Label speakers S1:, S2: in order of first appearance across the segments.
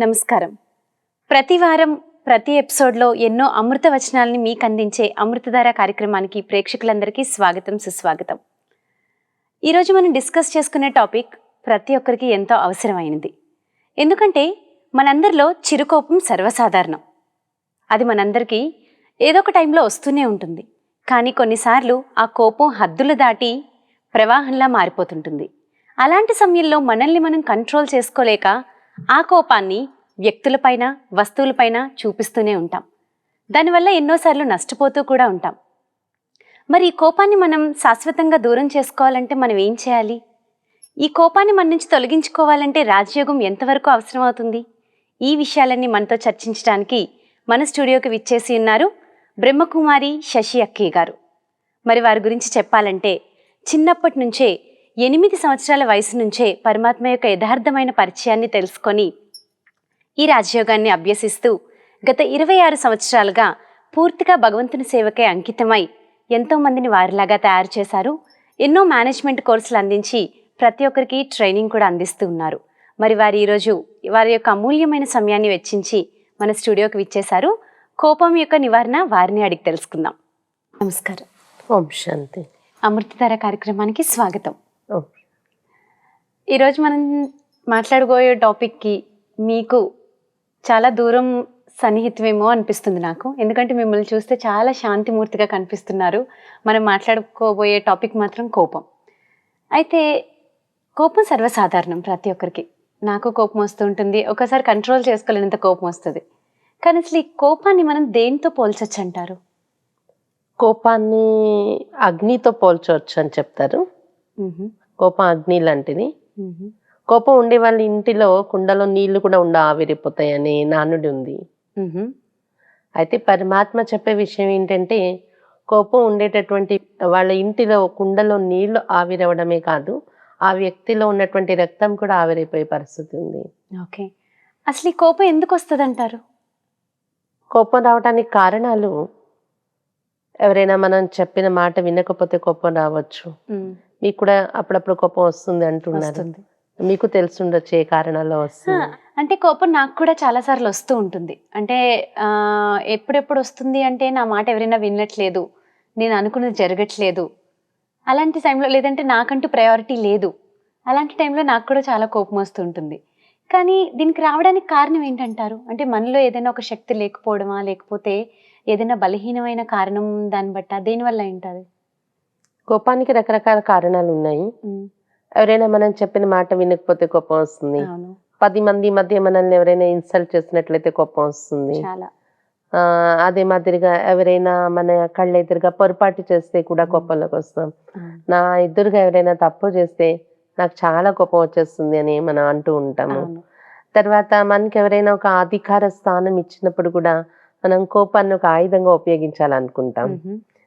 S1: నమస్కారం. ప్రతి వారం ప్రతి ఎపిసోడ్లో ఎన్నో అమృత వచనాలని మీకు అందించే అమృతధార కార్యక్రమానికి ప్రేక్షకులందరికీ స్వాగతం సుస్వాగతం. ఈరోజు మనం డిస్కస్ చేసుకునే టాపిక్ ప్రతి ఒక్కరికి ఎంతో అవసరమైనది. ఎందుకంటే మనందరిలో చిరుకోపం సర్వసాధారణం. అది మనందరికీ ఏదో ఒక టైంలో వస్తూనే ఉంటుంది. కానీ కొన్నిసార్లు ఆ కోపం హద్దులు దాటి ప్రవాహంలా మారిపోతుంటుంది. అలాంటి సమయంలో మనల్ని మనం కంట్రోల్ చేసుకోలేక ఆ కోపాన్ని వ్యక్తులపైన వస్తువులపైన చూపిస్తూనే ఉంటాం. దానివల్ల ఎన్నోసార్లు నష్టపోతూ కూడా ఉంటాం. మరి ఈ కోపాన్ని మనం శాశ్వతంగా దూరం చేసుకోవాలంటే మనం ఏం చేయాలి? ఈ కోపాన్ని మన నుంచి తొలగించుకోవాలంటే రాజయోగం ఎంతవరకు అవసరమవుతుంది? ఈ విషయాలన్నీ మనతో చర్చించడానికి మన స్టూడియోకి విచ్చేసి ఉన్నారు బ్రహ్మకుమారి శశి అక్కయ్య గారు. మరి వారి గురించి చెప్పాలంటే చిన్నప్పటి నుంచే ఎనిమిది సంవత్సరాల వయసు నుంచే పరమాత్మ యొక్క యథార్థమైన పరిచయాన్ని తెలుసుకొని ఈ రాజయోగాన్ని అభ్యసిస్తూ గత ఇరవై ఆరు సంవత్సరాలుగా పూర్తిగా భగవంతుని సేవకే అంకితమై ఎంతో మందిని వారిలాగా తయారు చేశారు. ఎన్నో మేనేజ్మెంట్ కోర్సులు అందించి ప్రతి ఒక్కరికి ట్రైనింగ్ కూడా అందిస్తూ ఉన్నారు. మరి వారు ఈరోజు వారి యొక్క అమూల్యమైన సమయాన్ని వెచ్చించి మన స్టూడియోకి విచ్చేశారు. కోపం యొక్క నివారణ వారిని అడిగి తెలుసుకుందాం. నమస్కారం.
S2: ఓం శాంతి.
S1: అమృతధార కార్యక్రమానికి స్వాగతం. ఈరోజు మనం మాట్లాడుకోయే టాపిక్కి మీకు చాలా దూరం సన్నిహితమేమో అనిపిస్తుంది నాకు. ఎందుకంటే మిమ్మల్ని చూస్తే చాలా శాంతిమూర్తిగా కనిపిస్తున్నారు. మనం మాట్లాడుకోబోయే టాపిక్ మాత్రం కోపం. అయితే కోపం సర్వసాధారణం ప్రతి ఒక్కరికి. నాకు కోపం వస్తూ ఉంటుంది. ఒకసారి కంట్రోల్ చేసుకోలేనంత కోపం వస్తుంది. కానీ అసలు ఈ కోపాన్ని మనం దేనితో పోల్చొచ్చు అంటారు
S2: కోపాన్ని అగ్నితో పోల్చవచ్చు అని చెప్తారు. కోపం అగ్ని లాంటిది. కోపం ఉండే వాళ్ళ ఇంటిలో కుండలో నీళ్ళు కూడా ఉండ ఆవిరిపోతాయని నానుడి ఉంది. అయితే పరమాత్మ చెప్పే విషయం ఏంటంటే కోపం ఉండేటటువంటి వాళ్ళ ఇంటిలో కుండలో నీళ్ళు ఆవిరవడమే కాదు ఆ వ్యక్తిలో ఉన్నటువంటి రక్తం కూడా ఆవిరైపోయే పరిస్థితి ఉంది.
S1: ఓకే. అసలు ఈ కోపం ఎందుకు వస్తుంది అంటారు
S2: కోపం రావడానికి కారణాలు ఎవరైనా మనం చెప్పిన మాట వినకపోతే కోపం రావచ్చు. మీకు కూడా అప్పుడప్పుడు కోపం వస్తుంది అంటున్నారు. మీకు తెలుసుండొచ్చు ఏ కారణాల్లో వస్తుంది.
S1: అంటే కోపం నాకు కూడా చాలా సార్లు వస్తూ ఉంటుంది. అంటే ఎప్పుడెప్పుడు వస్తుంది అంటే నా మాట ఎవరైనా వినట్లేదు. నేను అనుకున్నది జరగట్లేదు. అలాంటి టైంలో లేదంటే నాకంటూ ప్రయారిటీ లేదు. అలాంటి టైంలో నాకు కూడా చాలా కోపం వస్తూ ఉంటుంది. కానీ దీనికి రావడానికి కారణం ఏంటంటారు? అంటే మనలో ఏదైనా ఒక శక్తి లేకపోవడమా? లేకపోతే ఏదైనా బలహీనమైన కారణం దాన్ని బట్ట దేనివల్ల ఏంటది?
S2: కోపానికి రకరకాల కారణాలు ఉన్నాయి ఎవరైనా మనం చెప్పిన మాట వినకపోతే కోపం వస్తుంది. పది మంది మధ్య మనల్ని ఎవరైనా ఇన్సల్ట్ చేసినట్లయితే కోపం వస్తుంది. అదే మాదిరిగా ఎవరైనా మన కళ్ళ ఎదురుగా పొరపాటు చేస్తే కూడా కోపంలోకి వస్తాం. నా ఎదురుగా ఎవరైనా తప్పు చేస్తే నాకు చాలా కోపం వచ్చేస్తుంది అని మనం అంటూ ఉంటాము. తర్వాత మనకి ఎవరైనా ఒక అధికార స్థానం ఇచ్చినప్పుడు కూడా మనం కోపాన్ని ఒక ఆయుధంగా ఉపయోగించాలనుకుంటాం.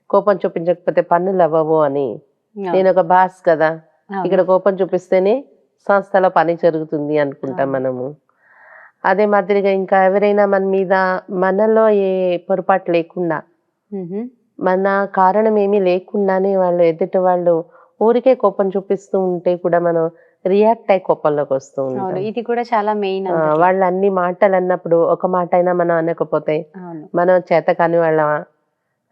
S2: కోపం చూపించకపోతే పనులు అవ్వవు అని. నేను ఒక బాస్ కదా. ఇక్కడ కోపం చూపిస్తేనే సంస్థలో పని జరుగుతుంది అనుకుంటాం. మనము అదే మాదిరిగా ఇంకా ఎవరైనా మన మీద మనలో ఏ పొరపాటు లేకుండా. మన కారణం ఏమీ లేకుండానే వాళ్ళు ఎదుటి వాళ్ళు ఊరికే కోపం చూపిస్తూ ఉంటే కూడా మనం రియాక్ట్ అయ్యి కోపంలోకి వస్తూ ఉంటాం
S1: ఇది కూడా చాలా మెయిన్
S2: వాళ్ళు అన్ని మాటలు అన్నప్పుడు ఒక మాట అయినా మనం అనకపోతే మనం చేత కాని వాళ్ళమా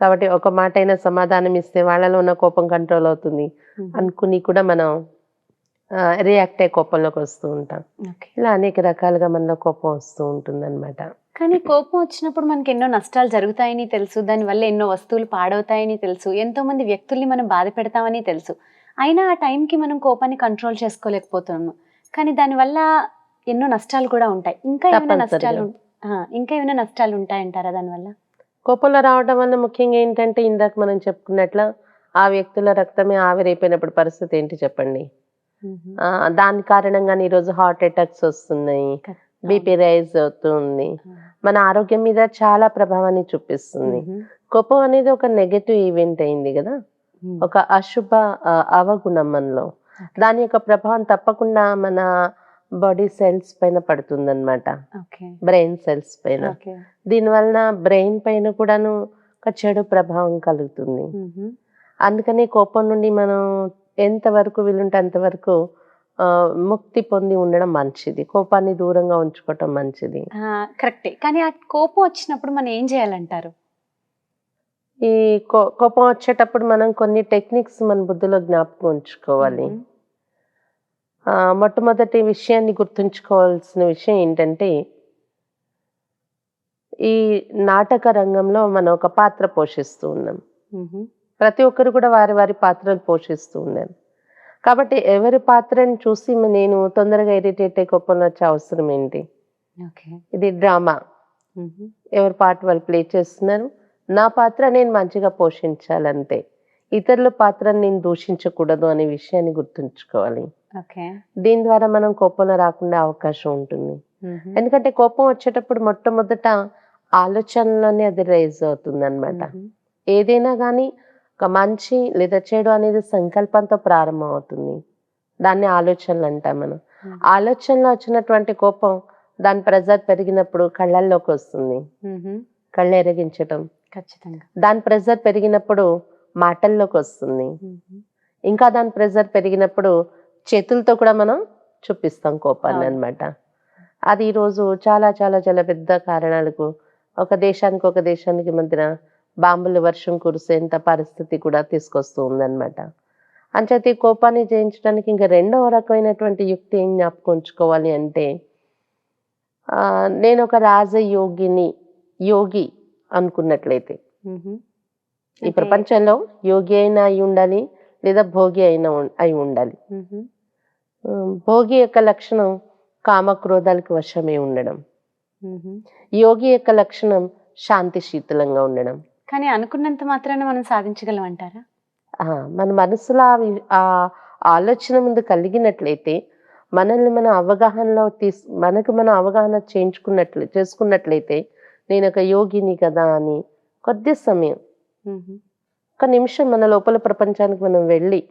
S2: కాబట్టి ఒక మాట అయినా సమాధానం ఇస్తే వాళ్ళలో ఉన్న కోపం కంట్రోల్ అవుతుంది. అనుకుని కూడా మనం రియాక్ట్ అయ్యే కోపంలోకి వస్తూ ఉంటాం. ఇలా అనేక రకాలుగా మనలో కోపం వస్తూ ఉంటుంది అనమాట
S1: కానీ కోపం వచ్చినప్పుడు మనకి ఎన్నో నష్టాలు జరుగుతాయని తెలుసు. దానివల్ల ఎన్నో వస్తువులు పాడవుతాయని తెలుసు. ఎంతో మంది వ్యక్తుల్ని మనం బాధ పెడతామని తెలుసు. అయినా ఆ టైంకి మనం కోపాన్ని కంట్రోల్ చేసుకోలేకపోతున్నాము. కానీ దానివల్ల ఎన్నో నష్టాలు కూడా ఉంటాయి. ఇంకా ఏమైనా. నష్టాలు ఇంకా ఏమైనా నష్టాలు ఉంటాయంటారా దానివల్ల
S2: కోపంలో రావడం వల్ల ముఖ్యంగా ఏంటంటే ఇందాక మనం చెప్పుకున్నట్లు ఆ వ్యక్తుల రక్తమే ఆవిరైపోయినప్పుడు పరిస్థితి ఏంటి చెప్పండి? దాని కారణంగానే ఈరోజు హార్ట్ అటాక్స్ వస్తున్నాయి బీపీ రైజ్ అవుతుంది మన ఆరోగ్యం మీద చాలా ప్రభావాన్ని చూపిస్తుంది. కోపం అనేది ఒక నెగటివ్ ఈవెంట్ అయింది కదా. ఒక అశుభ అవగుణం మనలో. దాని యొక్క ప్రభావం తప్పకుండా మన బాడీ సెల్స్ పైన పడుతుంది అనమాట
S1: ఓకే
S2: బ్రెయిన్ సెల్స్ పైన దీనివలన బ్రెయిన్ పైన కూడాను ఒక చెడు ప్రభావం కలుగుతుంది.
S1: మ్మ్.
S2: అందుకని కోపం నుండి మనం ఎంతవరకు వీలుంటే అంతవరకు ముక్తి పొంది ఉండడం మంచిది. కోపాన్ని దూరంగా ఉంచుకోవటం మంచిది.
S1: కరెక్టే కానీ ఆ కోపం వచ్చినప్పుడు మనం ఏం చేయాలంటారు?
S2: ఈ కోపం వచ్చేటప్పుడు మనం కొన్ని టెక్నిక్స్ మన బుద్ధిలో జ్ఞాపకం ఉంచుకోవాలి. ఆ, మొట్టమొదటి విషయాన్ని గుర్తుంచుకోవాల్సిన విషయం ఏంటంటే ఈ నాటక రంగంలో మనం ఒక పాత్ర పోషిస్తూ ఉన్నాం. ప్రతి ఒక్కరు కూడా వారి వారి పాత్రలు పోషిస్తూ ఉన్నారు. కాబట్టి ఎవరి పాత్రని చూసి నేను తొందరగా ఇరిటేట్ అయ్యి కోపంలో వచ్చే అవసరం ఏంటి? ఇది డ్రామా. ఎవరి పాట వాళ్ళు ప్లే చేస్తున్నారు? నా పాత్ర నేను మంచిగా పోషించాలంతే. ఇతరుల పాత్రను నేను దూషించకూడదు అనే విషయాన్ని గుర్తుంచుకోవాలి.
S1: ఓకే.
S2: దీని ద్వారా మనం కోపంలో రాకుండా అవకాశం ఉంటుంది. ఎందుకంటే కోపం వచ్చేటప్పుడు మొట్టమొదట ఆలోచనలోనే అది రైజ్ అవుతుంది అనమాట. ఏదైనా కానీ ఒక మంచి లేదా చెడు అనేది సంకల్పంతో ప్రారంభం అవుతుంది. దాన్ని ఆలోచనలు అంటాం మనం. ఆలోచనలో వచ్చినటువంటి కోపం దాని ప్రెజర్ పెరిగినప్పుడు కళ్ళల్లోకి వస్తుంది. కళ్ళు ఎరగించటం.
S1: ఖచ్చితంగా.
S2: దాని ప్రెజర్ పెరిగినప్పుడు మాటల్లోకి వస్తుంది. ఇంకా దాని ప్రెజర్ పెరిగినప్పుడు చేతులతో కూడా మనం చూపిస్తాం కోపాన్ని
S1: అవును.
S2: అన్నమాట అది ఈరోజు చాలా చాలా చాలా పెద్ద కారణాలకు ఒక దేశానికి ఒక దేశానికి మధ్యన బాంబుల వర్షం కురిసేంత పరిస్థితి కూడా తీసుకొస్తూ ఉందన్నమాట అంచేత ఈ కోపాన్ని జయించడానికి ఇంకా రెండవ రకమైనటువంటి యుక్తి ఏం జ్ఞాపకం ఉంచుకోవాలి అంటే నేను ఒక రాజయోగిని యోగి అనుకున్నట్లయితే. ఈ ప్రపంచంలో యోగి అయినా అయి ఉండాలి లేదా భోగి అయినా అయి ఉండాలి. భోగి యొక్క లక్షణం కామక్రోధాలకు వశమే ఉండడం. యోగి యొక్క లక్షణం శాంతి శీతలంగా ఉండడం.
S1: కానీ అనుకున్నంత మాత్రాన మనం సాధించగలం అంటారా?
S2: మన మనసులో ఆ ఆలోచన ముందు కలిగినట్లయితే మనల్ని మన అవగాహనలో తీస్ మనకు మన అవగాహన చేయించుకున్నట్లు చేసుకున్నట్లయితే నేను ఒక యోగిని కదా అని కొద్ది సమయం. ఒక నిమిషం మన లోపల ప్రపంచానికి మనం వెళ్ళి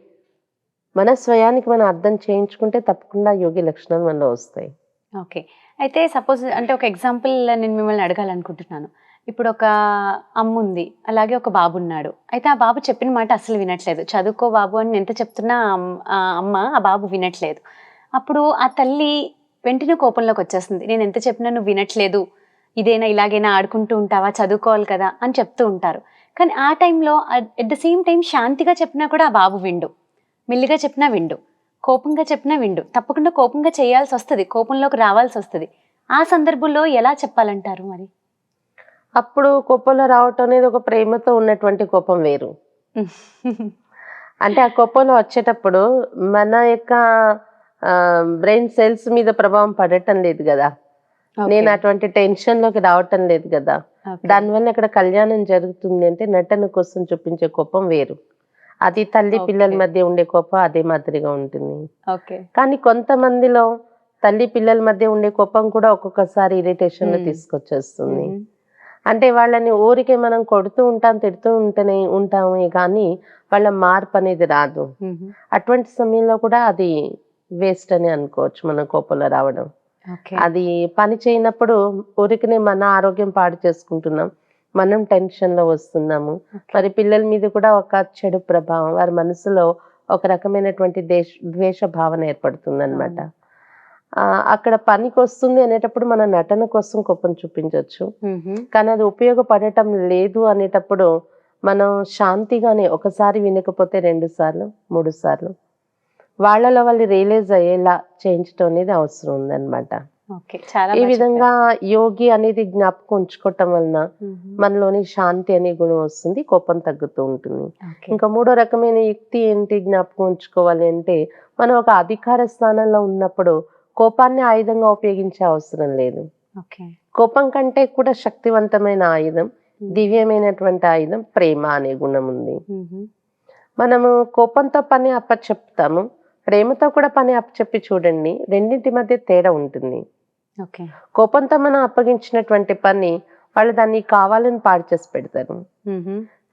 S2: మన స్వయానికి మనం అర్థం చేయించుకుంటే తప్పకుండా యోగి లక్షణాలు మనలో వస్తాయి.
S1: ఓకే. అయితే సపోజ్ అంటే ఒక ఎగ్జాంపుల్ నేను మిమ్మల్ని అడగాలనుకుంటున్నాను. ఇప్పుడు ఒక అమ్మ ఉంది అలాగే ఒక బాబు ఉన్నాడు. అయితే ఆ బాబు చెప్పిన మాట అసలు వినట్లేదు. చదువుకో బాబు అని ఎంత చెప్తున్నా ఆ అమ్మ ఆ బాబు వినట్లేదు. అప్పుడు ఆ తల్లి వెంటనే కోపంలోకి వచ్చేస్తుంది. నేను ఎంత చెప్పినా నువ్వు వినట్లేదు. ఇదేనా ఇలాగైనా ఆడుకుంటూ ఉంటావా చదువుకోవాలి కదా అని చెప్తూ ఉంటారు. కానీ ఆ టైంలో అట్ ద సేమ్ టైం శాంతిగా చెప్పినా కూడా ఆ బాబు విండు. మెల్లిగా చెప్పినా విండు. కోపంగా చెప్పినా విండు. తప్పకుండా కోపంగా చేయాల్సి వస్తుంది. కోపంలోకి రావాల్సి వస్తుంది. ఆ సందర్భంలో ఎలా చెప్పాలంటారు మరి?
S2: అప్పుడు కోపంలో రావటం అనేది ఒక ప్రేమతో ఉన్నటువంటి కోపం వేరు. అంటే ఆ కోపంలో వచ్చేటప్పుడు మన యొక్క బ్రెయిన్ సెల్స్ మీద ప్రభావం పడటం లేదు కదా. నేను అటువంటి టెన్షన్లోకి రావటం లేదు కదా. దానివల్ల అక్కడ కళ్యాణం జరుగుతుంది అంటే నటన కోసం చూపించే కోపం వేరు. అది తల్లి పిల్లల. మధ్య ఉండే కోపం అదే మాదిరిగా ఉంటుంది. కానీ కొంతమందిలో తల్లి పిల్లల మధ్య ఉండే కోపం కూడా ఒక్కొక్కసారి
S1: ఇరిటేషన్లో.
S2: తీసుకొచ్చేస్తుంది. అంటే వాళ్ళని ఊరికే మనం కొడుతూ ఉంటాం తిడుతూ ఉంటేనే ఉంటామే కానీ వాళ్ళ మార్పు అనేది రాదు. అటువంటి సమయంలో కూడా అది వేస్ట్ అని అనుకోవచ్చు మన కోపంలో రావడం. అది పని చేయనప్పుడు ఊరికనే మన ఆరోగ్యం పాడు చేసుకుంటున్నాం. మనం టెన్షన్లో వస్తున్నాము. మరి పిల్లల మీద కూడా ఒక చెడు ప్రభావం వారి మనసులో ఒక రకమైనటువంటి దేశ ద్వేష భావన ఏర్పడుతుంది అనమాట అక్కడ పనికి వస్తుంది అనేటప్పుడు మన నటన కోసం కోపం చూపించవచ్చు కానీ అది ఉపయోగపడటం లేదు అనేటప్పుడు మనం శాంతిగానే ఒకసారి వినకపోతే రెండు సార్లు మూడు సార్లు వాళ్ళలో వాళ్ళు రియలైజ్ అయ్యేలా చేయించడం అనేది అవసరం ఉందన్నమాట. ఈ విధంగా యోగి అనేది జ్ఞాపకం ఉంచుకోవటం వలన. మనలోని శాంతి అనే గుణం వస్తుంది కోపం తగ్గుతూ ఉంటుంది. ఇంకా మూడో రకమైన యుక్తి ఏంటి జ్ఞాపకం ఉంచుకోవాలి అంటే మనం ఒక అధికార స్థానంలో ఉన్నప్పుడు కోపాన్ని ఆయుధంగా ఉపయోగించే అవసరం లేదు. కోపం కంటే కూడా శక్తివంతమైన ఆయుధం దివ్యమైనటువంటి ఆయుధం ప్రేమ అనే గుణం ఉంది. మనము కోపంతో పని అప్పచెప్తాము. ప్రేమతో కూడా పని అప్పచెప్పి చూడండి. రెండింటి మధ్య తేడా ఉంటుంది. కోపంతో మనం అప్పగించినటువంటి పని వాళ్ళు దాన్ని కావాలని పాడు చేసి పెడతారు.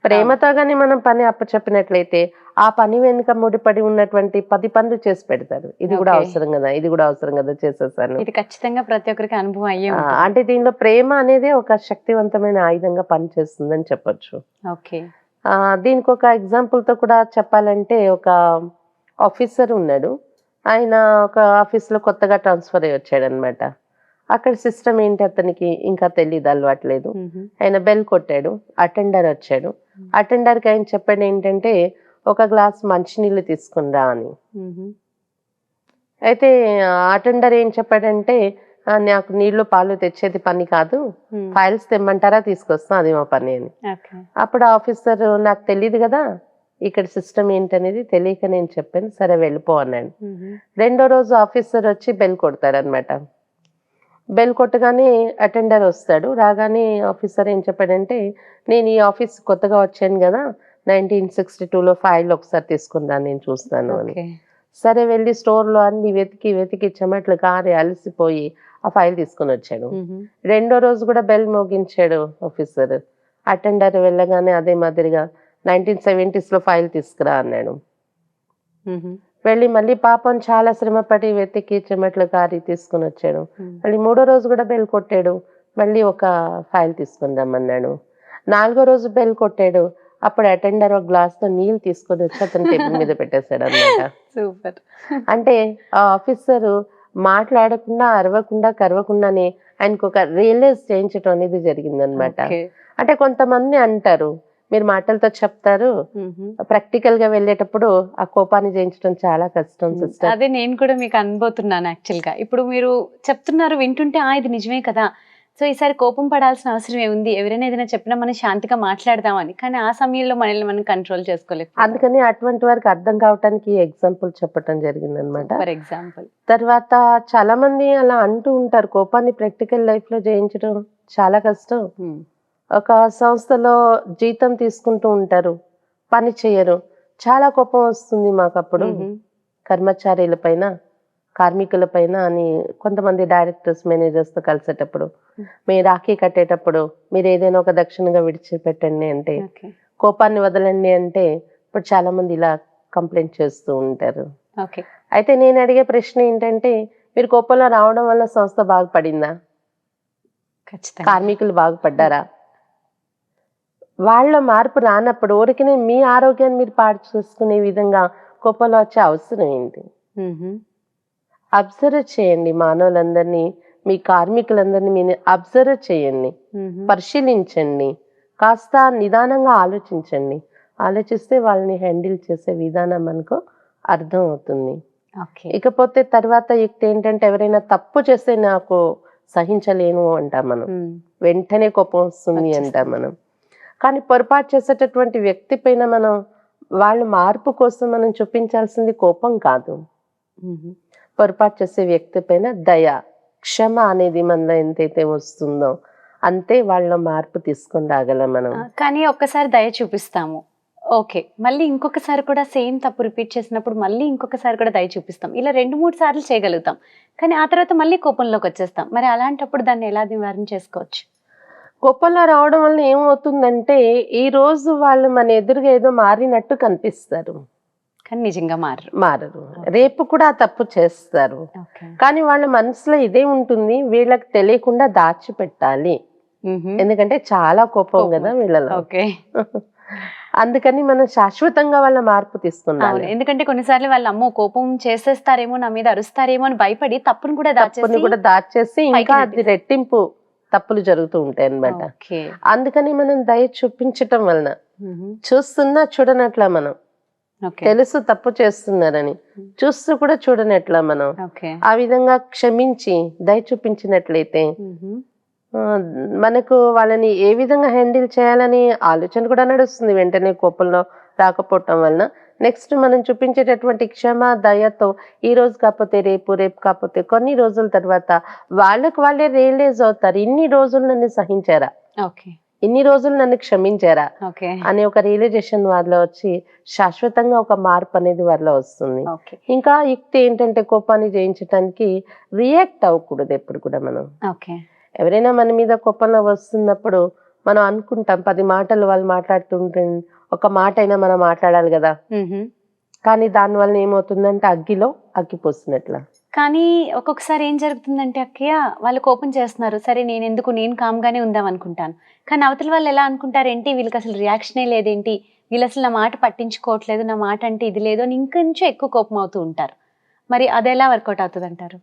S2: ప్రేమతో గాని మనం పని అప్పచెప్పినట్లయితే ఆ పని వెనుక ముడిపడి ఉన్నటువంటి పది పనులు చేసి పెడతారు. ఇది కూడా. అవసరం కదా ఇది కూడా అవసరం కదా చేసేసాను.
S1: ఇది ఖచ్చితంగా ప్రతి ఒక్కరికి అనుభవం అయ్యే.
S2: అంటే దీనిలో ప్రేమ అనేది ఒక శక్తివంతమైన ఆయుధంగా పనిచేస్తుందని చెప్పొచ్చు.
S1: ఓకే.
S2: దీనికి ఒక ఎగ్జాంపుల్తో కూడా చెప్పాలంటే ఒక ఆఫీసర్ ఉన్నాడు. ఆయన ఒక ఆఫీస్లో కొత్తగా ట్రాన్స్ఫర్ అయ్యి వచ్చాడు అనమాట అక్కడ సిస్టమ్ ఏంటి అతనికి ఇంకా తెలియదు అలవాట్లేదు. ఆయన బెల్ కొట్టాడు అటెండర్ వచ్చాడు. అటెండర్కి ఆయన చెప్పాడు ఏంటంటే ఒక గ్లాస్ మంచినీళ్ళు తీసుకునిరా అని. అయితే అటెండర్ ఏం చెప్పాడంటే "ఆ, నాకు నీళ్ళు పాలు తెచ్చేది పని కాదు. ఫైల్స్ తెమ్మంటారా తీసుకొస్తాం అది మా పని అని. అప్పుడు ఆఫీసర్ నాకు తెలియదు కదా ఇక్కడ సిస్టమ్ ఏంటనేది తెలియక నేను చెప్పాను. సరే వెళ్ళిపో అన్నాడు. రెండో రోజు ఆఫీసర్ వచ్చి బెల్ కొడతాడనమాట బెల్ కొట్టగానే అటెండర్ వస్తాడు. రాగానే ఆఫీసర్ ఏం చెప్పాడంటే నేను ఈ ఆఫీస్ కొత్తగా వచ్చాను కదా నైన్టీన్ సిక్స్టీ టూలో ఫైల్ ఒకసారి తీసుకుందా నేను చూస్తాను అని. సరే వెళ్ళి స్టోర్లో అన్ని వెతికి వెతికి చెమట్లు కారి అలసిపోయి ఆ ఫైల్ తీసుకుని వచ్చాడు. రెండో రోజు కూడా బెల్ మోగించాడు ఆఫీసర్. అటెండర్ వెళ్ళగానే అదే మాదిరిగా నైన్టీన్ సెవెంటీస్లో ఫైల్ తీసుకురా అన్నాడు. వెళ్ళి మళ్ళీ పాపం చాలా శ్రమపడి వెతికి చెమట్లు కారి తీసుకుని వచ్చాడు. మళ్ళీ మూడో రోజు కూడా బెల్ కొట్టాడు. మళ్ళీ ఒక ఫైల్ తీసుకుని రమ్మన్నాడు. నాలుగో రోజు బెల్ కొట్టాడు. అప్పుడు అటెండర్ ఒక గ్లాస్తో నీళ్ళు తీసుకొని వచ్చి అతని టేబుల్ మీద పెట్టేశాడు అనమాట
S1: సూపర్.
S2: అంటే ఆ ఆఫీసర్ మాట్లాడకుండా అరవకుండా కరవకుండానే ఆయనకు ఒక రియలైజ్ చేయించడం అనేది జరిగింది అనమాట
S1: ఓకే.
S2: అంటే కొంతమంది అంటారు మీరు మాటలతో చెప్తారు. ప్రాక్టికల్గా వెళ్ళేటప్పుడు ఆ కోపాన్ని జయించడం చాలా కష్టం సిస్టర్.
S1: అదే నేను కూడా మీకు అనుబోతున్నాను యాక్చువల్గా. ఇప్పుడు మీరు చెప్తున్నారు వింటుంటే ఆ ఇది నిజమే కదా. సో ఈసారి కోపం పడాల్సిన అవసరం ఏముంది? ఎవరైనా ఏదైనా చెప్పినా మనం శాంతిగా మాట్లాడదామని. కానీ ఆ సమయంలో మనల్ని మనం కంట్రోల్ చేసుకోలేదు
S2: అందుకని అటువంటి వారికి అర్థం కావటానికి ఎగ్జాంపుల్ చెప్పటం జరిగింది అనమాట
S1: ఫర్ ఎగ్జాంపుల్
S2: తర్వాత చాలా మంది అలా అంటూ ఉంటారు కోపాన్ని ప్రాక్టికల్ లైఫ్లో జయించడం చాలా కష్టం. ఒక సంస్థలో జీతం తీసుకుంటూ ఉంటారు. పని చేయరు. చాలా కోపం వస్తుంది మాకు అప్పుడు కర్మచారీల పైన కార్మికుల పైన అని కొంతమంది డైరెక్టర్స్ మేనేజర్స్తో కలిసేటప్పుడు మీరు రాఖీ కట్టేటప్పుడు మీరు ఏదైనా ఒక దక్షిణగా విడిచిపెట్టండి అంటే కోపాన్ని వదలండి అంటే ఇప్పుడు చాలా మంది ఇలా కంప్లైంట్ చేస్తూ ఉంటారు. అయితే నేను అడిగే ప్రశ్న ఏంటంటే మీరు కోపంలో రావడం వల్ల సంస్థ బాగుపడిందా? కార్మికులు బాగుపడ్డారా? వాళ్ళ మార్పు రానప్పుడు ఊరికనే మీ ఆరోగ్యాన్ని మీరు పాడు చేసుకునే విధంగా కోపంలో వచ్చే అవసరం ఏంటి. అబ్జర్వ్ చేయండి మానవులందరినీ మీ కార్మికులందరినీ మీరు అబ్జర్వ్ చేయండి. పరిశీలించండి కాస్త నిదానంగా ఆలోచించండి ఆలోచిస్తే వాళ్ళని హ్యాండిల్ చేసే విధానం మనకు అర్థం అవుతుంది
S1: ఓకే
S2: ఇకపోతే తర్వాత యుక్తి ఏంటంటే ఎవరైనా తప్పు చేస్తే నాకు సహించలేను అంటాం మనం. వెంటనే కోపం వస్తుంది. అంటాం మనం కానీ పొరపాటు చేసేటటువంటి వ్యక్తి పైన మనం వాళ్ళ మార్పు కోసం మనం చూపించాల్సింది కోపం కాదు. పొరపాటు చేసే వ్యక్తి పైన దయ క్షమ అనేది మనలో ఎంతైతే వస్తుందో అంతే వాళ్ళ మార్పు తీసుకొని రాగలం మనం
S1: కానీ ఒక్కసారి దయ చూపిస్తాము. ఓకే మళ్ళీ ఇంకొకసారి కూడా సేమ్ తప్పు రిపీట్ చేసినప్పుడు మళ్ళీ ఇంకొకసారి కూడా దయ చూపిస్తాం. ఇలా రెండు మూడు సార్లు చేయగలుగుతాం. కానీ ఆ తర్వాత మళ్ళీ కోపంలోకి వచ్చేస్తాం. మరి అలాంటప్పుడు దాన్ని ఎలా నివారణ చేసుకోవచ్చు?
S2: కోపంలో రావడం వల్ల ఏమవుతుందంటే ఈ రోజు వాళ్ళు మన ఎదురుగా ఏదో మారినట్టు కనిపిస్తారు.
S1: కానీ నిజంగా మారరు.
S2: మారరు. రేపు కూడా ఆ తప్పు చేస్తారు. కానీ వాళ్ళ మనసులో ఇదే ఉంటుంది వీళ్ళకి తెలియకుండా దాచిపెట్టాలి. ఎందుకంటే చాలా కోపం. కదా వీళ్ళలో.
S1: ఓకే.
S2: అందుకని మనం శాశ్వతంగా వాళ్ళ మార్పు తీసుకున్నాం
S1: ఎందుకంటే కొన్నిసార్లు వాళ్ళ అమ్మో కోపం చేసేస్తారేమో నా మీద అరుస్తారేమో అని భయపడి తప్పును కూడా దాచేసి
S2: కూడా దాచేసి ఇంకా అది రెట్టింపు తప్పులు జరుగుతూ ఉంటాయి అన్నమాట.
S1: ఓకే.
S2: అందుకని మనం దయ చూపించటం వలన చూస్తున్నా చూడనట్లా మనం. తెలుసు తప్పు చేస్తున్నారని. చూస్తూ కూడా చూడనట్లా మనం. ఆ విధంగా క్షమించి దయ చూపించినట్లయితే మనకు వాళ్ళని ఏ విధంగా హ్యాండిల్ చేయాలని ఆలోచన కూడా నడుస్తుంది వెంటనే కోపంలో. రాకపోవటం వలన. నెక్స్ట్ మనం చూపించేటటువంటి క్షమ దయతో ఈ రోజు కాకపోతే రేపు రేపు కాకపోతే కొన్ని రోజుల తర్వాత వాళ్ళకు వాళ్ళే రియలైజ్ అవుతారు ఇన్ని రోజులు నన్ను సహించారా?
S1: ఓకే.
S2: ఇన్ని రోజులు నన్ను క్షమించారా?
S1: ఓకే.
S2: అనే ఒక రియలైజేషన్ వారిలో వచ్చి శాశ్వతంగా ఒక మార్పు అనేది వారిలో వస్తుంది. ఇంకా యుక్తి ఏంటంటే కోపాన్ని జయించడానికి రియాక్ట్ అవ్వకూడదు ఎప్పుడు కూడా మనం.
S1: ఓకే.
S2: ఎవరైనా మన మీద కోపంలో వస్తున్నప్పుడు మనం అనుకుంటాం పది మాటలు వాళ్ళు మాట్లాడుతుంటే ఒక మాట అయినా మనం మాట్లాడాలి కదా. కానీ దాని వల్ల ఏమవుతుందంటే అగ్గిలో అగ్గి పోసినట్ల
S1: కానీ ఒక్కొక్కసారి ఏం జరుగుతుందంటే అక్కయ్య వాళ్ళు కోపం చేస్తున్నారు. సరే నేను ఎందుకు నేను కామ్గానే ఉందాం అనుకుంటాను కానీ అవతల వాళ్ళు ఎలా అనుకుంటారేంటి? వీళ్ళకి అసలు రియాక్షనే లేదేంటి? వీళ్ళు అసలు నా మాట పట్టించుకోవట్లేదు నా మాట అంటే ఇది లేదు అని ఇంకొంచెం ఎక్కువ కోపం అవుతూ ఉంటారు. మరి అది ఎలా వర్కౌట్ అవుతుంది అంటారు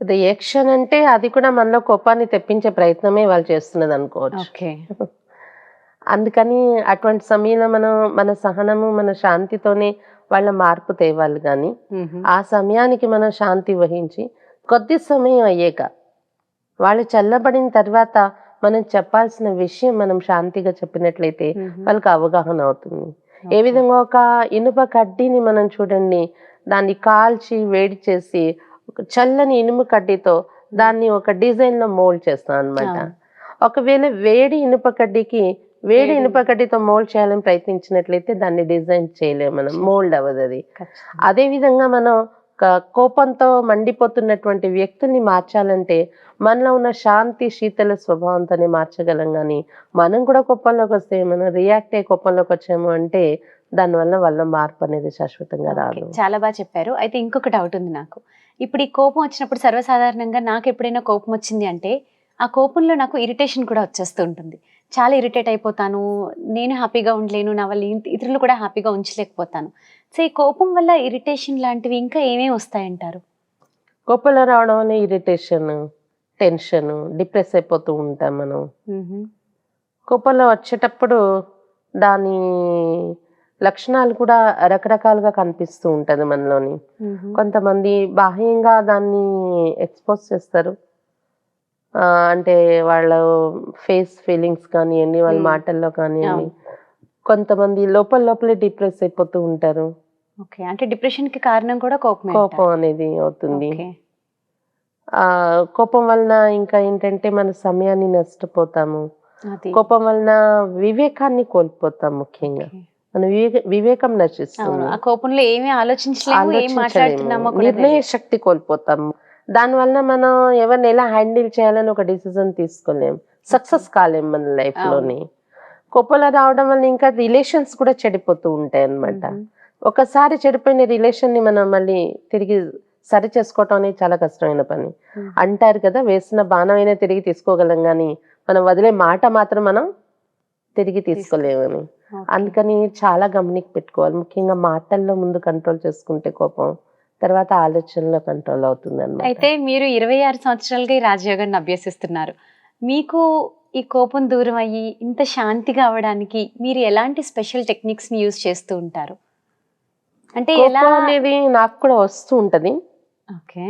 S2: రియాక్షన్ అంటే అది కూడా మనలో కోపాన్ని తెప్పించే ప్రయత్నమే వాళ్ళు చేస్తున్నది అనుకోవచ్చు.
S1: ఓకే.
S2: అందుకని అటువంటి సమయంలో మనం మన సహనము మన శాంతితోనే వాళ్ళ మార్పు తేవాలి కానీ ఆ సమయానికి మనం శాంతి వహించి కొద్ది సమయం అయ్యాక వాళ్ళు చల్లబడిన తర్వాత మనం చెప్పాల్సిన విషయం మనం శాంతిగా చెప్పినట్లయితే వాళ్ళకి అవగాహన అవుతుంది. ఏ విధంగా ఒక ఇనుప కడ్డీని మనం చూడండి దాన్ని కాల్చి వేడి చేసి ఒక చల్లని ఇనుము కడ్డీతో దాన్ని ఒక డిజైన్లో మోల్డ్ చేస్తాం అన్నమాట.
S1: అవును.
S2: ఒకవేళ వేడి ఇనుప కడ్డీకి వేడి
S1: వేడి.
S2: ఇనుప కడ్డీతో మోల్డ్ చేయాలని ప్రయత్నించినట్లయితే దాన్ని డిజైన్ చేయలేము మనం మోల్డ్ అవ్వదు అది అదే విధంగా మనం కోపంతో మండిపోతున్నటువంటి వ్యక్తుల్ని మార్చాలంటే మనలో ఉన్న శాంతి శీతల స్వభావంతోనే మార్చగలం కానీ మనం కూడా కోపంలోకి వస్తే మనం రియాక్ట్ అయ్యే కోపంలోకి వచ్చాము అంటే దానివల్ల వాళ్ళ మార్పు అనేది శాశ్వతంగా రాదు.
S1: చాలా బాగా చెప్పారు. అయితే ఇంకొక డౌట్ ఉంది నాకు. ఇప్పుడు ఈ కోపం వచ్చినప్పుడు సర్వసాధారణంగా నాకు ఎప్పుడైనా కోపం వచ్చింది అంటే ఆ కోపంలో నాకు ఇరిటేషన్ కూడా వచ్చేస్తూ ఉంటుంది. చాలా ఇరిటేట్ అయిపోతాను నేను హ్యాపీగా ఉండలేను నా వల్ల ఇంత- ఇతరులు కూడా హ్యాపీగా ఉంచలేకపోతాను. సో ఈ కోపం వల్ల ఇరిటేషన్ లాంటివి ఇంకా ఏమేమి వస్తాయంటారు?
S2: కోపంలో రావడం వల్ల ఇరిటేషన్ టెన్షన్ డిప్రెస్ అయిపోతూ ఉంటాం మనం. కోపంలో వచ్చేటప్పుడు దాని లక్షణాలు కూడా రకరకాలుగా కనిపిస్తూ ఉంటది మనలోని. కొంతమంది బాహ్యంగా దాన్ని ఎక్స్పోజ్ చేస్తారు. అంటే వాళ్ళ ఫేస్ ఫీలింగ్స్ కానివ్వండి వాళ్ళ. మాటల్లో కానివ్వండి. కొంతమంది లోపల లోపలే డిప్రెస్ అయిపోతూ ఉంటారు.
S1: ఓకే. అంటే డిప్రెషన్కి కారణం కూడా కోపం
S2: కోపం అనేది అవుతుంది. ఆ కోపం వలన ఇంకా ఏంటంటే మన సమయాన్ని నష్టపోతాము. కోపం వలన వివేకాన్ని కోల్పోతాం ముఖ్యంగా. మన వివేక వివేకం నశిస్తుంది.
S1: ఆ కోపంలో ఏమీ ఆలోచించలేము
S2: నిర్ణయ. శక్తి కోల్పోతాం దాని వలన మనం ఎవరిని ఎలా హ్యాండిల్ చేయాలని ఒక డిసిజన్ తీసుకోలేం సక్సెస్ కాలేం మన లైఫ్లోని కోపంలో రావడం వల్ల ఇంకా రిలేషన్స్ కూడా చెడిపోతూ ఉంటాయి అన్నమాట.
S1: మ్మ్.
S2: ఒకసారి చెడిపోయిన రిలేషన్ని మనం మళ్ళీ తిరిగి సరి చేసుకోవటం అనేది చాలా కష్టమైన పని. అంటారు కదా వేసిన బాణం అయినా తిరిగి తీసుకోగలం కానీ మనం వదిలే మాట మాత్రం మనం తిరిగి తీసుకోలేమని. అందుకని చాలా గమనిక పెట్టుకోవాలి. ముఖ్యంగా మాటల్లో ముందు కంట్రోల్ చేసుకుంటే కోపం. తర్వాత ఆలోచనలో కంట్రోల్ అవుతుంది అన్నమాట
S1: అయితే మీరు ఇరవై ఆరు సంవత్సరాలుగా ఈ రాజయోగాన్ని అభ్యసిస్తున్నారు. మీకు ఈ కోపం దూరం అయ్యి ఇంత శాంతిగా అవడానికి మీరు ఎలాంటి స్పెషల్ టెక్నిక్స్ని యూజ్ చేస్తూ ఉంటారు? అంటే ఎలా
S2: అనేది నాకు కూడా వస్తూ ఉంటది.
S1: ఓకే.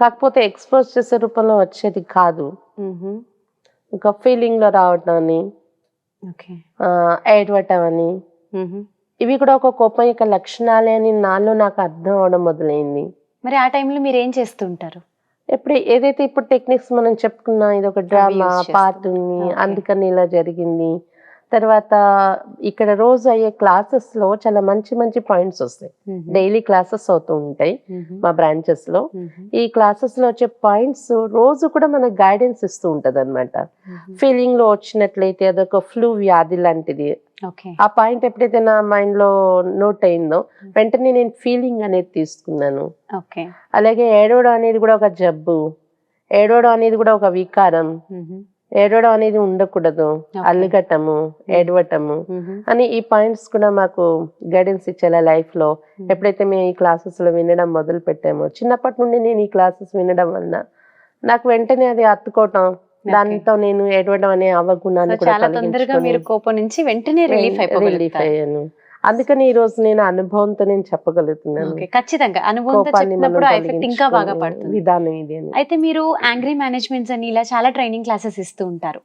S2: కాకపోతే ఎక్స్పోజ్ చేసే రూపంలో వచ్చేది కాదు.
S1: మ్మ్హ.
S2: ఇంకా ఫీలింగ్లో రావటం అని ఏడవటం అని. ఇవి కూడా ఒక కోపం యొక్క లక్షణాలే అని నాలో నాకు అర్థం అవడం మొదలైంది
S1: మరి ఆ టైంలో మీరు ఏం చేస్తూ ఉంటారు
S2: ఎప్పుడు ఏదైతే ఇప్పుడు టెక్నిక్స్ మనం చెప్పుకున్నాం ఇది ఒక డ్రామా. పార్ట్ ఉంది. అందుకని ఇలా జరిగింది తర్వాత ఇక్కడ రోజు అయ్యే క్లాసెస్లో చాలా మంచి మంచి పాయింట్స్ వస్తాయి. డైలీ క్లాసెస్ అవుతూ ఉంటాయి. మా
S1: బ్రాంచెస్లో.
S2: ఈ క్లాసెస్లో వచ్చే పాయింట్స్ రోజు కూడా మనకు గైడెన్స్ ఇస్తూ ఉంటది అనమాట. ఫీలింగ్లో వచ్చినట్లయితే అదొక ఫ్లూ వ్యాధి లాంటిది
S1: ఓకే
S2: ఆ పాయింట్ ఎప్పుడైతే నా మైండ్లో నోట్ అయిందో వెంటనే నేను ఫీలింగ్ అనేది తీసుకున్నాను
S1: ఓకే
S2: అలాగే ఏడవడం అనేది కూడా ఒక జబ్బు ఏడవడం అనేది కూడా ఒక వికారం. ఏడవడం అనేది ఉండకూడదు. అల్లుగటము ఏడవటము. అని ఈ పాయింట్స్ కూడా మాకు గైడెన్స్ ఇచ్చేలా లైఫ్లో ఎప్పుడైతే మేము ఈ క్లాసెస్లో వినడం మొదలు పెట్టామో చిన్నప్పటి నుండి నేను ఈ క్లాసెస్ వినడం వలన నాకు వెంటనే అది అత్తుకోవటం దాంతో నేను ఏడవడం అనే అవగుణాన్ని
S1: చాలా తొందరగా మీరు కోపం నుంచి వెంటనే రిలీఫ్
S2: రిలీఫ్ అయ్యాను. అందుకని ఈ రోజు నేను అనుభవంతో నేను చెప్పగలుగుతున్నాను.
S1: ఓకే ఖచ్చితంగా. ఎఫెక్ట్ ఇంకా బాగా పడుతుంది.
S2: విధానం ఇది
S1: అయితే మీరు యాంగ్రీ మేనేజ్మెంట్స్ అని ఇలా చాలా ట్రైనింగ్ క్లాసెస్ ఇస్తూ ఉంటారు.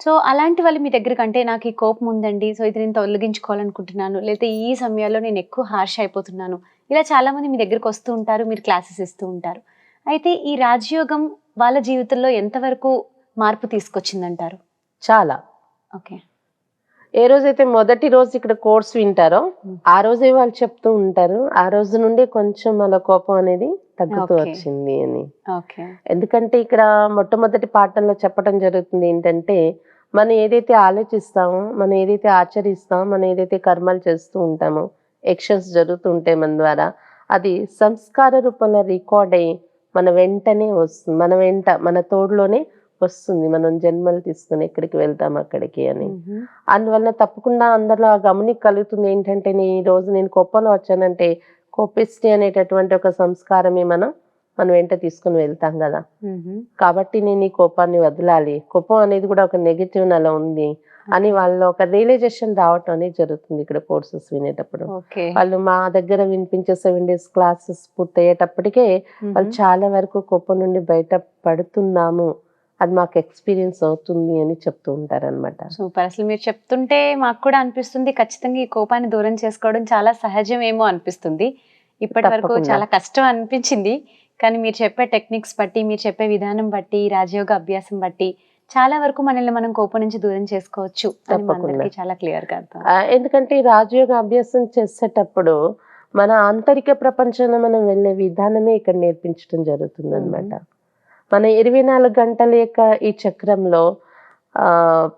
S1: సో అలాంటి వాళ్ళు మీ దగ్గరికి అంటే నాకు ఈ కోపం ఉందండి సో ఇది నేను తొలగించుకోవాలనుకుంటున్నాను లేదా ఈ సమయాల్లో నేను ఎక్కువ హార్ష్ అయిపోతున్నాను ఇలా చాలా మంది మీ దగ్గరికి వస్తూ ఉంటారు మీరు క్లాసెస్ ఇస్తూ ఉంటారు. అయితే ఈ రాజయోగం వాళ్ళ జీవితంలో ఎంతవరకు మార్పు తీసుకొచ్చిందంటారు?
S2: చాలా.
S1: ఓకే.
S2: ఏ రోజైతే మొదటి రోజు ఇక్కడ కోర్స్ వింటారో
S1: Hmm.
S2: ఆ రోజే వాళ్ళు చెప్తూ ఉంటారు ఆ రోజు నుండి కొంచెం వాళ్ళ కోపం అనేది తగ్గుతూ. వచ్చింది అని ఎందుకంటే ఇక్కడ మొట్టమొదటి పాఠంలో చెప్పడం జరుగుతుంది ఏంటంటే మనం ఏదైతే ఆలోచిస్తామో మనం ఏదైతే ఆచరిస్తామో మనం ఏదైతే కర్మలు చేస్తూ ఉంటామో ఎక్షన్స్ జరుగుతూ ఉంటాయి మన ద్వారా అది సంస్కార రూపంలో రికార్డ్ అయ్యి మన వెంటనే వస్తుంది మన వెంట మన తోడులోనే వస్తుంది. మనం జన్మలు తీసుకుని ఎక్కడికి వెళ్తాం అక్కడికి అని. అందువల్ల తప్పకుండా అందరిలో ఆ గమనిక కలుగుతుంది. ఏంటంటే నీ ఈ రోజు నేను కోపంలో వచ్చానంటే కోపిస్టి అనేటటువంటి ఒక సంస్కారమే మనం మనం వెంట తీసుకుని వెళ్తాం కదా. కాబట్టి నేను ఈ కోపాన్ని వదలాలి. కోపం అనేది కూడా ఒక నెగిటివ్ నాలో ఉంది అని వాళ్ళలో ఒక రియలైజేషన్ రావటం అనేది జరుగుతుంది ఇక్కడ కోర్సెస్ వినేటప్పుడు. వాళ్ళు మా దగ్గర వినిపించే సెవెన్ డేస్ క్లాసెస్ పూర్తయ్యేటప్పటికే వాళ్ళు చాలా వరకు కోపం నుండి బయట పడుతున్నాము. అది మాకు ఎక్స్పీరియన్స్ అవుతుంది అని చెప్తూ ఉంటారు అనమాట
S1: సూపర్. అసలు మీరు చెప్తుంటే మాకు కూడా అనిపిస్తుంది. ఖచ్చితంగా ఈ కోపాన్ని దూరం చేసుకోవడం చాలా సహజమేమో అనిపిస్తుంది. ఇప్పటి వరకు. చాలా కష్టం అనిపించింది. కానీ మీరు చెప్పే టెక్నిక్స్ బట్టి మీరు చెప్పే విధానం బట్టి రాజయోగ అభ్యాసం బట్టి చాలా వరకు మనల్ని మనం కోపం నుంచి దూరం చేసుకోవచ్చు
S2: తప్పకుండా.
S1: చాలా
S2: క్లియర్గా ఎందుకంటే ఈ రాజయోగ అభ్యాసం చేసేటప్పుడు మన ఆంతరిక ప్రపంచంలో మనం వెళ్ళే విధానమే ఇక్కడ నేర్పించడం జరుగుతుంది అనమాట మన ఇరవై నాలుగు గంటల యొక్క ఈ చక్రంలో ఆ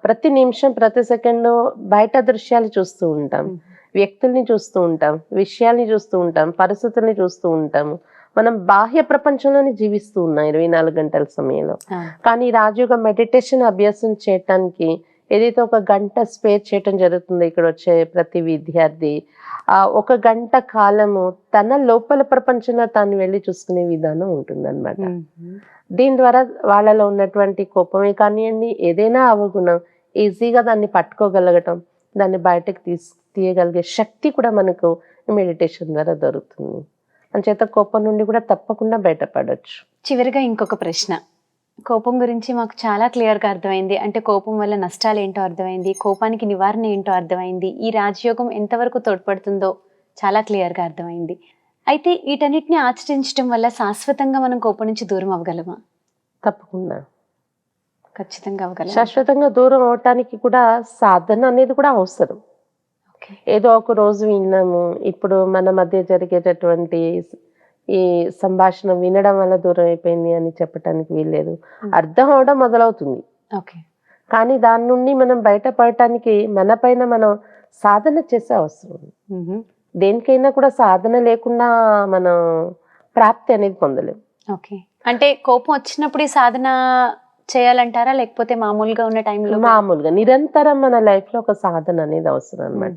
S2: ప్రతి నిమిషం ప్రతి సెకండ్ బయట దృశ్యాలు చూస్తూ ఉంటాం. వ్యక్తుల్ని చూస్తూ ఉంటాం. విషయాల్ని చూస్తూ ఉంటాం. పరిస్థితుల్ని చూస్తూ ఉంటాము. మనం బాహ్య ప్రపంచంలోనే జీవిస్తూ ఉన్నాం ఇరవై నాలుగు గంటల సమయంలో. కానీ రాజయోగ మెడిటేషన్ అభ్యాసం చేయటానికి ఏదైతే ఒక గంట స్పేర్ చేయటం జరుగుతుందో ఇక్కడ వచ్చే ప్రతి విద్యార్థి ఆ ఒక గంట కాలము తన లోపల ప్రపంచంలో తాను వెళ్ళి చూసుకునే విధానం ఉంటుందన్నమాట. దీని ద్వారా వాళ్ళలో ఉన్నటువంటి కోపమే కానివ్వండి ఏదైనా అవగుణం ఈజీగా దాన్ని పట్టుకోగలగటం దాన్ని బయటకు తీసి తీయగలిగే శక్తి కూడా మనకు మెడిటేషన్ ద్వారా దొరుకుతుంది. అంచేత కోపం నుండి కూడా తప్పకుండా బయటపడవచ్చు
S1: చివరిగా ఇంకొక ప్రశ్న. కోపం గురించి మాకు చాలా క్లియర్గా అర్థమైంది. అంటే కోపం వల్ల నష్టాలు ఏంటో అర్థమైంది కోపానికి నివారణ ఏంటో అర్థమైంది ఈ రాజయోగం ఎంతవరకు తోడ్పడుతుందో చాలా క్లియర్గా అర్థమైంది. అయితే వీటన్నిటిని ఆచరించడం వల్ల శాశ్వతంగా మనం కోపం నుంచి దూరం అవ్వగలమా?
S2: తప్పకుండా.
S1: ఖచ్చితంగా అవ్వగలం.
S2: శాశ్వతంగా దూరం అవటానికి కూడా సాధన అనేది కూడా అవసరం.
S1: ఓకే.
S2: ఏదో ఒక రోజు విన్నాము. ఇప్పుడు మన మధ్య జరిగేటటువంటి ఈ సంభాషణ వినడం వల్ల దూరం అయిపోయింది అని చెప్పటానికి వీల్లేదు. అర్థం అవడం మొదలవుతుంది.
S1: ఓకే.
S2: కానీ దాని నుండి మనం బయటపడటానికి మన పైన మనం సాధన చేసే అవసరం. దేనికైనా కూడా సాధన లేకుండా మనం ప్రాప్తి అనేది పొందలేం
S1: ఓకే. అంటే కోపం వచ్చినప్పుడు ఈ సాధన చేయాలంటారా? లేకపోతే మామూలుగా ఉన్న టైంలో
S2: మామూలుగా. నిరంతరం మన లైఫ్లో ఒక సాధన అనేది అవసరం అన్నమాట.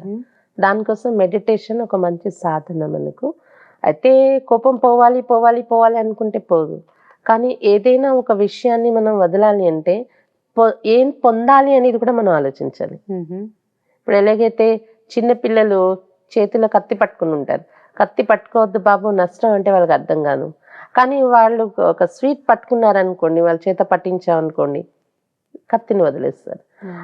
S2: దానికోసం మెడిటేషన్ ఒక మంచి సాధన మనకు. అయితే కోపం పోవాలి పోవాలి పోవాలి అనుకుంటే పోదు. కానీ ఏదైనా ఒక విషయాన్ని మనం వదలాలి అంటే ఏం పొందాలి అనేది కూడా మనం ఆలోచించాలి. ఇప్పుడు ఎలాగైతే చిన్న పిల్లలు చేతిలో కత్తి పట్టుకుని ఉంటారు. కత్తి పట్టుకోవద్దు బాబు నష్టం అంటే వాళ్ళకి అర్థం కాదు. కానీ వాళ్ళు ఒక స్వీట్ పట్టుకున్నారనుకోండి వాళ్ళ చేత పట్టించామనుకోండి కత్తిని వదిలేస్తారు.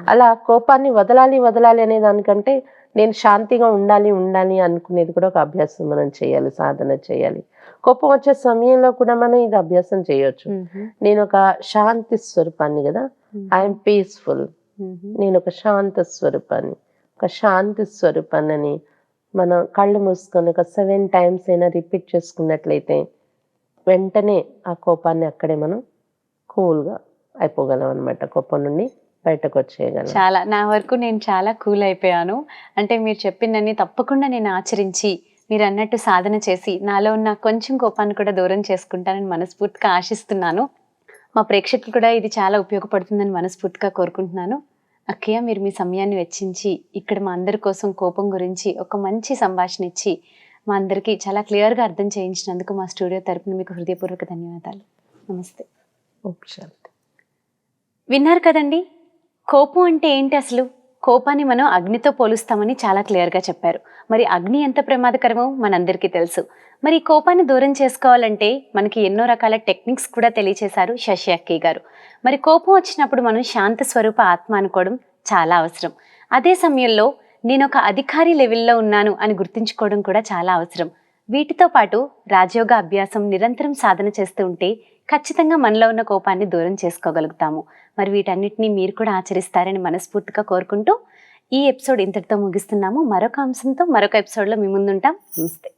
S2: అలా కోపాన్ని వదలాలి వదలాలి అనే దానికంటే నేను శాంతిగా ఉండాలి ఉండాలి అనుకునేది కూడా ఒక అభ్యాసం మనం చేయాలి సాధన చేయాలి. కోపం వచ్చే సమయంలో కూడా మనం ఇది అభ్యాసం చేయొచ్చు. నేను ఒక శాంతి స్వరూపాన్ని కదా ఐఎమ్ పీస్ఫుల్. నేను ఒక శాంత స్వరూపాన్ని ఒక శాంతి స్వరూపాన్ని మనం కళ్ళు మూసుకొని ఒక సెవెన్ టైమ్స్ అయినా రిపీట్ చేసుకున్నట్లయితే వెంటనే ఆ కోపాన్ని అక్కడే మనం కూల్గా అయిపోగలం అనమాట కోపం నుండి బయటకు వచ్చేయగలం.
S1: చాలా నా వరకు నేను చాలా కూల్ అయిపోయాను. అంటే మీరు చెప్పిందని తప్పకుండా నేను ఆచరించి మీరు అన్నట్టు సాధన చేసి నాలో ఉన్న కొంచెం కోపాన్ని కూడా దూరం చేసుకుంటానని మనస్ఫూర్తిగా ఆశిస్తున్నాను. మా ప్రేక్షకులు కూడా ఇది చాలా ఉపయోగపడుతుందని మనస్ఫూర్తిగా కోరుకుంటున్నాను. అక్కయ్య మీరు మీ సమయాన్ని వెచ్చించి ఇక్కడ మా అందరి కోసం కోపం గురించి ఒక మంచి సంభాషణ ఇచ్చి మా అందరికీ చాలా క్లియర్గా అర్థం చేయించినందుకు మా స్టూడియో తరపున మీకు హృదయపూర్వక ధన్యవాదాలు. నమస్తే. విన్నారు కదండి? కోపం అంటే ఏంటి అసలు? కోపాన్ని మనం అగ్నితో పోలుస్తామని చాలా క్లియర్గా చెప్పారు. మరి అగ్ని ఎంత ప్రమాదకరమో మనందరికీ తెలుసు. మరి కోపాన్ని దూరం చేసుకోవాలంటే మనకి ఎన్నో రకాల టెక్నిక్స్ కూడా తెలియచేశారు శశి అక్కీ గారు. మరి కోపం వచ్చినప్పుడు మనం శాంత స్వరూప ఆత్మ అనుకోవడం చాలా అవసరం. అదే సమయంలో నేను ఒక అధికారి లెవెల్లో ఉన్నాను అని గుర్తుంచుకోవడం కూడా చాలా అవసరం. వీటితో పాటు రాజయోగ అభ్యాసం నిరంతరం సాధన చేస్తూ ఉంటే ఖచ్చితంగా మనలో ఉన్న కోపాన్ని దూరం చేసుకోగలుగుతాము. మరి వీటన్నిటిని మీరు కూడా ఆచరిస్తారని మనస్ఫూర్తిగా కోరుకుంటూ ఈ ఎపిసోడ్ ఇంతటితో ముగిస్తున్నాము. మరొక అంశంతో మరొక ఎపిసోడ్లో మీ ముందుంటాం. నమస్తే.